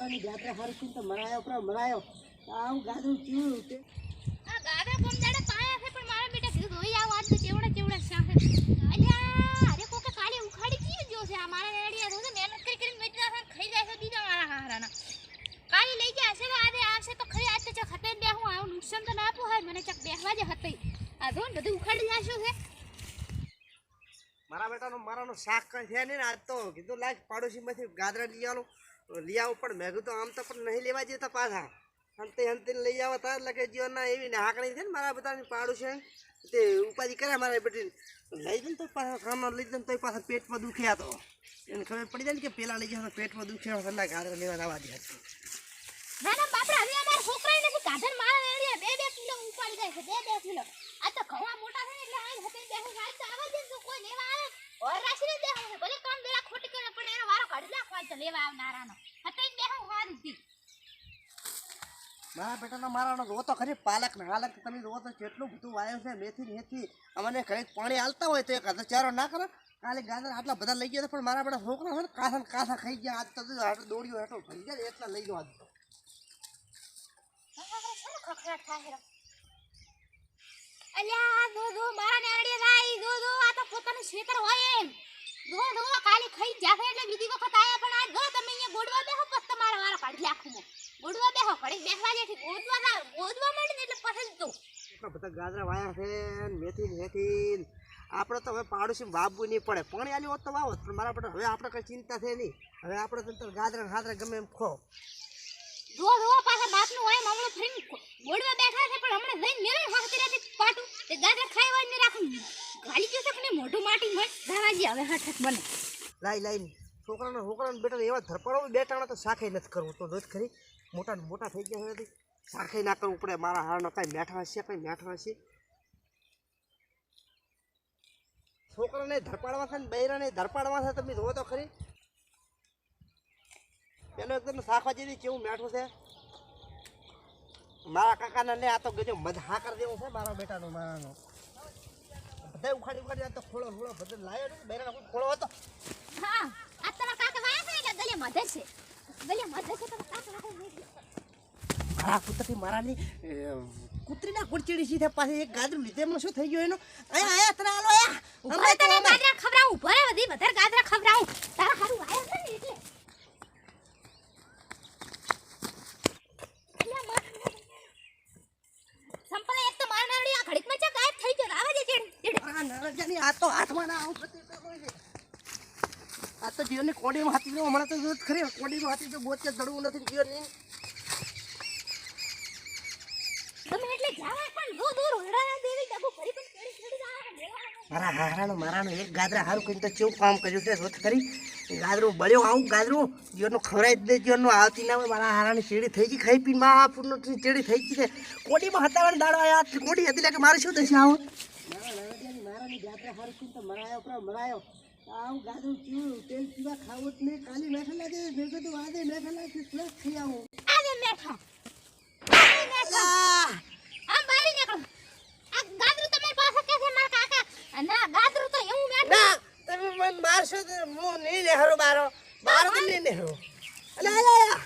મારાની જાત્રા હારી છે તો મરાયો પર મરાયો. આવું ગાધું ચીવું તે આ ગાડા ગમદાડે પાયા છે, પણ મારા બેટા કીધું ધોઈ આવો આજ ચેવડા ચેવડા શાહે અલ્યા, અરે કોકે કાલે ઉખાડી કી ગયો છે, આ મારા રેડિયા રોજે મહેનત કરી કરીને બેઠા છે ખાઈ જાય છે બીજા મારા હારાના. કાલે લઈ ગયા છે આજે આવશે તો ખરી, આજ તો ચક હતે બેહું આવું નુકસાન તો ના આપું, હોય, મને ચક બેહવા જ હતી આ જો બધું ઉખાડી જાશું છે. મારા બેટાનો મારાનો શાક કંઈ છે ને, આજ તો કીધું લાગ પાડોશીમાંથી ગાદરા લઈ આવો લઈ આવો પણ મેં કીધું આમ તો પણ નહીં લેવા જતા પાછા. હંતે હંતે લઈ આવો તાર લગે જીવનના એવી હાકણી છે ને મારા બધાની પાડોશી. તે ઉપાધિ કરે મારા બેટી. લઈ જઈને તો પાછા કામમાં લઈ જઈને તો પાછા પેટમાં દુખ્યા તો. એને ખબર પડી જાય ને કે પેલા લઈ જાય પેટમાં દુખ્યા એટલે ગાદરા લેવા આવવા દે ના ના બાપરા હવે અમારા છોકરાએ નથી કાઢન મારા રેડિયા બે બે કિલો ઉપાડી જાય છે બે બે કિલો આ તો ઘણા મોટા છે ને એટલે આજ હતે બેહું આજ તો આવા દે તો કોઈ લેવા આવે ઓર રાશીને બેહું છે ભલે કામ બેલા ખોટી કરે પણ એનો નાખો તો લેવા આવનારાનો હતે બેહું હારી હતી મારા બેટાનો મારાનો રો તો ખરી પાલક ને હાલક તમે રો તો કેટલું બધું વાયો છે મેથી ને હેથી અમને ઘરે પાણી હાલતા હોય તો એક હજાર ચારો ના કરે. કાલે ગાજર આટલા બધા લઈ ગયા પણ મારા બેટા છોકરા છે ને કાસા કાસા ખાઈ ગયા આજ તો આટલો દોડ્યો એટલો ભરી ગયા એટલા લઈ ગયો આજ તો. અલ્યા દો દો મારા નેરડી રાઈ દો દો આ તો પોતાનું ખેતર હોય એમ. દો દો કાલે ખાઈ જાશે એટલે બીજી વખત આયા પણ આ દો તમે અહીંયા ગોડવા બેહો પછી તમારા વારા કાઢી નાખું હું ગોડવા બેહો ઘડી બેસવા જેથી ગોદવા ના ગોડવા માંડે એટલે પછી દઉં એટલા બધા ગાજરા વાયા છે મેથી મેથી આપણે તો હવે પાડોશી વાવવું નહીં પડે. પાણી આલી હોત તો વાવો પણ મારા પણ હવે આપણે કઈ ચિંતા છે નહીં. હવે આપણે તો ગાજરા ગાજરા ગમે એમ ખો દો દો પાછા બાપનું હોય મામલો થઈને ગોડવા બેઠા છે પણ હમણાં જઈને મેળે હાથે રાતે પાટું. તે ગાજર ખાઈ ને રાખું. ગાલી ગયું નહીં, મોઢું માટી હોય. દાદાજી હવે હઠ બને. લાઈ લાઈ છોકરાના છોકરાને બેટા એવા ધરપડો બે તો શાખે નથી કરવું. તો નથી ખરી? મોટા મોટા થઈ ગયા છે શાખે ના કરવું પડે. મારા હારનો કાંઈ મેઠા હશે કાંઈ મેઠા હશે છોકરાને ધરપાડવા છે ને બૈરાને ધરપાડવા છે તમે જોવો તો ખરી. પેલો એકદમ જેવી કેવું મેઠું છે? મારા કાકાને લે આ તો ગજો મધ હા કરી દેવો છે મારા બેટાનો મારાનો. બધા ઉખાડી ઉખાડી આ તો ખોળો ખોળો બધો લાયો ને બેરાનો કોઈ ખોળો હતો? હા આ તમારા કાકા વાયા છે એટલે ગલે મધે છે? ગલે મધે છે તમારા કાકા. મારા કૂતરી મારાની કુતરીના કુડચીડી સીધે પાછી એક ગાદરું લીધે. એમાં શું થઈ ગયું એનું? આયા આયા તને આલો આયા. ઊભા તને ગાજરા ખવડાવું ભરે બધી વધારે ગાજરા ખવડાવું. તારા હારું વાયા છે ને એટલે અલ્યા માર. સંપલે એક તો માર નાવડી આ ઘડીકમાં ચા ગાયબ થઈ ગયો આવા જે ચેડ ચેડ આ નરજાની આ તો હાથમાં ના આવું થતું. આ તો જીવનની કોડીમાં હાથી જો હમણાં તો જો ખરી કોડીમાં હાથી તો ગોચે દડવું નથી જીવનની. તમે એટલે જાવા પણ દૂર દૂર હડાના દેવી ડબુ ફરી પણ ચડી ચડી જાય મારા હારાનો મારાનો એક ગાદરા હારું કરીને તો કેવું કામ કર્યું છે રોજ ખરી ગાદરું બળ્યો આવું ગાદરું જીવનનું ખવડાવી દે જીવનનું આવતી ના હોય મારા હારાની ચેડી થઈ ગઈ ખાઈ પી પૂરનો ચેડી થઈ ગઈ છે. કોડીમાં હતા દાડો આવ્યા કોડી હતી કે મારે શું થશે આવું મારાની જાત્રા હારું છું તો મરાયો પર મરાયો. આવું ગાધું ચીવું તેલ પીવા ખાવું જ નહીં કાલી મેઠા લાગે. મેં કીધું આજે મેઠા લાગે પ્લસ થઈ આવું. આજે મેઠા! આમ બારી નીકળો. આ ગાદરું તમારી પાસે કે છે મારા કાકા? અને ગાદરું તો એવું મેઠું. ના તમે મને મારશો તો હું નહીં નેહરો બારો. બારો તો નહીં નેહરો અલા અલા?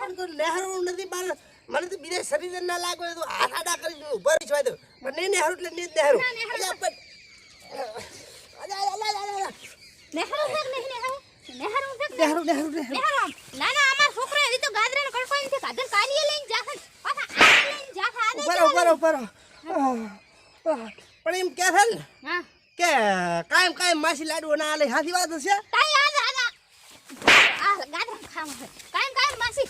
પણ નેહરવું નથી બારો. મને તો બીજા શરીર ના લાગે તો હાથ આડા કરી ઊભા રહી છું મને નહીં નેહરું? એટલે ના. ના ના. આહ, આહ. પણ એમ કે છે ને હા. કે કાયમ કાયમ માસી લાડુ ના લે હાથી વાત છે કાયમ ખાવા છે